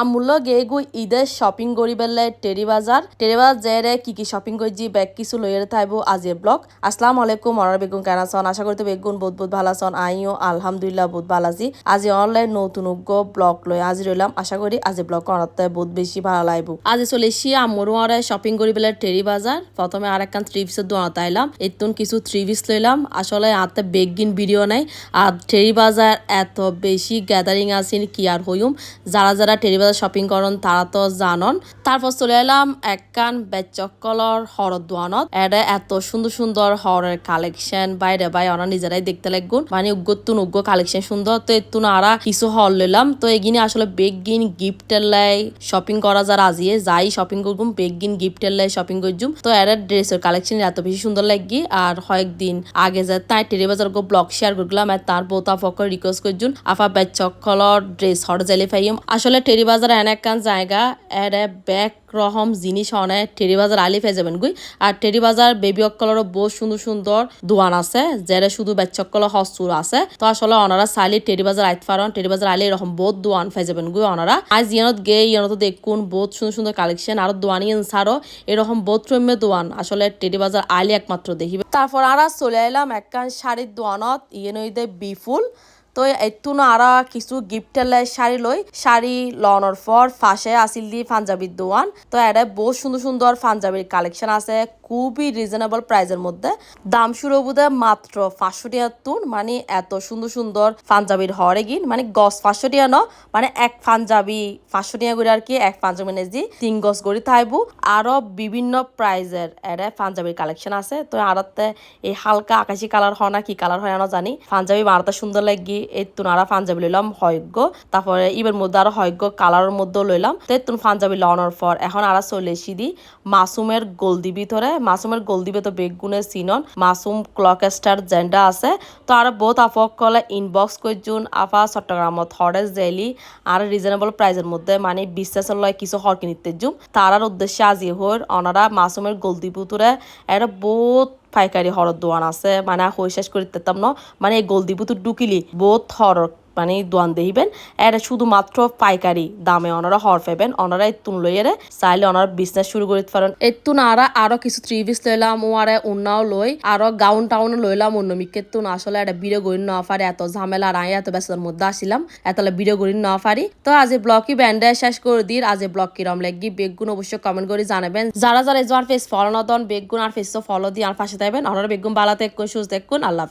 আমূল্য গেগু ঈদের শপিং করি বেলে টেরি বাজার টেরি বাজার জেরে কি কি শপিং করছি ব্যাগ কিছু লইয়ের থাইবো আজির ব্লগ আসসালামু আলাইকুম মরার বেগুন কেন আছেন। আশা করতে বেগুন বহুত বহুত ভালো আছেন। আইও, আলহামদুলিল্লাহ, বহুত ভালো আছি আজি অনলাইন নতুন উগ্র ব্লগ লই আজি রইলাম আশা করি আজি ব্লগ করাতে বহুত বেশি ভালো লাগবো আজি চলে এসি আমরু আরে শপিং করি বেলে টেরি বাজার প্রথমে আর একখান থ্রি পিসের দোকানত আইলাম এতুন কিছু থ্রি পিস লইলাম আসলে হাতে বেগিন ভিডিও নাই। আর টেরি বাজার এত বেশি গ্যাদারিং আছেন কি আর হইম যারা যারা টেরি বাজার শপিং করন, তারা তো জানন। তারপর চলে এলাম একখান বেচকলর হরদ দোয়ানত এটা এত সুন্দর সুন্দর হরের কালেকশন বাইরে বাই ওরা নিজেরাই দেখতে লাগুন মানে উগ্গতুন উগ্গ কালেকশন সুন্দর। তো এতুন আরা কিছু হল লইলাম। তো এগিনে আসলে বেগিন গিফটের লাই শপিং করা যারা আজিয়ে যাই শপিং করগুম, বেগিন গিফটের লাই শপিং করজুম। তো এর ড্রেসের কালেকশন এত বেশি সুন্দর লাগি আর কয়েকদিন আগে যে তাই টেরি বাজার গো ব্লগ শেয়ার করলাম আর তার বউতা ফকর রিকোয়েস্ট করছুন আফা বেচকলর ড্রেস হর জেলে ফাইম আসলে টেরি বাজার এন একখান জায়গা এর ব্যাগ রহম জিনিস অনেক টেরি বাজার আলি ফে যাবেন গুই। আর টেরি বাজার বেবি অকলর বহুত সুন্দর সুন্দর দোয়ান আছে যেরে শুধু বেচকল হস্তুর আছে। তো আসলে ওনারা চাইলে টেরি বাজার আইত পারন টেরি বাজার আলি এরকম বহুত দোয়ান ফে যাবেন গুই ওনারা আজ ইয়ানত গে ইয়ানত দেখুন বহুত সুন্দর সুন্দর কালেকশন আর দোয়ানি ছাড়ো এরকম বহুত রম্য দোয়ান। আসলে টেরি বাজার আলি একমাত্র দেখিবে। তারপর আর চলে এলাম একখান শাড়ির দোয়ানত ইয়ে নইদে বিফুল। তো এতুন আরা কিছু গিফট লাই শাড়ি লই শাড়ি লওয়ানোর পর ফাঁসে আসিল দি পাঞ্জাবির দোয়ান তো এটা বহুত সুন্দর সুন্দর পাঞ্জাবির কালেকশন আছে, খুবই রিজনেবল প্রাইজের মধ্যে। দাম শুরু বোধহয় মাত্র পাঁচশো টিয়াত্তর মানে এত সুন্দর সুন্দর পাঞ্জাবির হরে গিন মানে গছ পাঁচশো টিয়া ন মানে এক পাঞ্জাবি পাঁচশো টিয়া আর কি এক পাঞ্জাবি নেজি তিন গছ গড়ি থাইবু। আরও বিভিন্ন প্রাইজের এরে পাঞ্জাবির কালেকশন আছে। তো আরতে এই হালকা আকাশি কালার হয় না কি কালার হয় না জানি। পাঞ্জাবি মারাতে সুন্দর লাগি এই তুনারা পাঞ্জাবি লইলাম হয়জ্ঞ তারপরে ইবের মধ্যে আরও হয়জ্ঞ কালারের মধ্যেও লইলাম। তো তুন পাঞ্জাবি লওয়ানোর পর এখন আরা চলে এসি দি মাসুমের গোলদি ভিতরে। মাসুমের গোলদি ভিতর বেগুনের সিনন, মাসুম ক্লক স্টার জেন্ডা আছে। তো আর বহুত আফক কলে ইনবক্স করছুন আফা চট্টগ্রামত হরেস জেলি, আর রিজনেবল প্রাইজের মধ্যে মানে বিশ্বাসের লয় কিছু হর কিনিতে জুম। তারার উদ্দেশ্যে আজি হর ওনারা মাসুমের গোলদি ভিতরে। এটা বহুত পাইকারি হরদ দোয়ান আছে। মানে হই শেষ করে দিতাম ন। মানে এই গোলদি তো ঢুকিলি। বহুত হরর মানে দোয়ান দেখিবেন এটা শুধুমাত্র পাইকারি দামে ওনারা হর পাবেন ওনারা এতুন লইয়েরে চাইলে ওনারা বিজনেস শুরু করতে পারেন। এতুন আরা আরও কিছু থ্রি পিস লইলাম, ও আরে উন্নাও লই, আরও গাউন টাউন লইলাম, অন্য মিকেতুন আসলে এটা বিড়ে গড়ি না পারি এত ঝামেলা আর এত ব্যস্ততার মধ্যে আসিলাম। এতলে বিড়ে গড়ি না পারি তো আজ এই ব্লগই ব্যান্ডে শেষ করে দিই। আজ এই ব্লগ কিরম লাগি, বেগুন অবশ্যই কমেন্ট করে জানাবেন। যারা যারা এই ফেস ফলো না দন, বেগুন আর ফেস ফলো দিয়ে আর পাশে থাকবেন। ওনারা বেগুন বালাতে দেখুন সুস্থ দেখুন আল্লাহ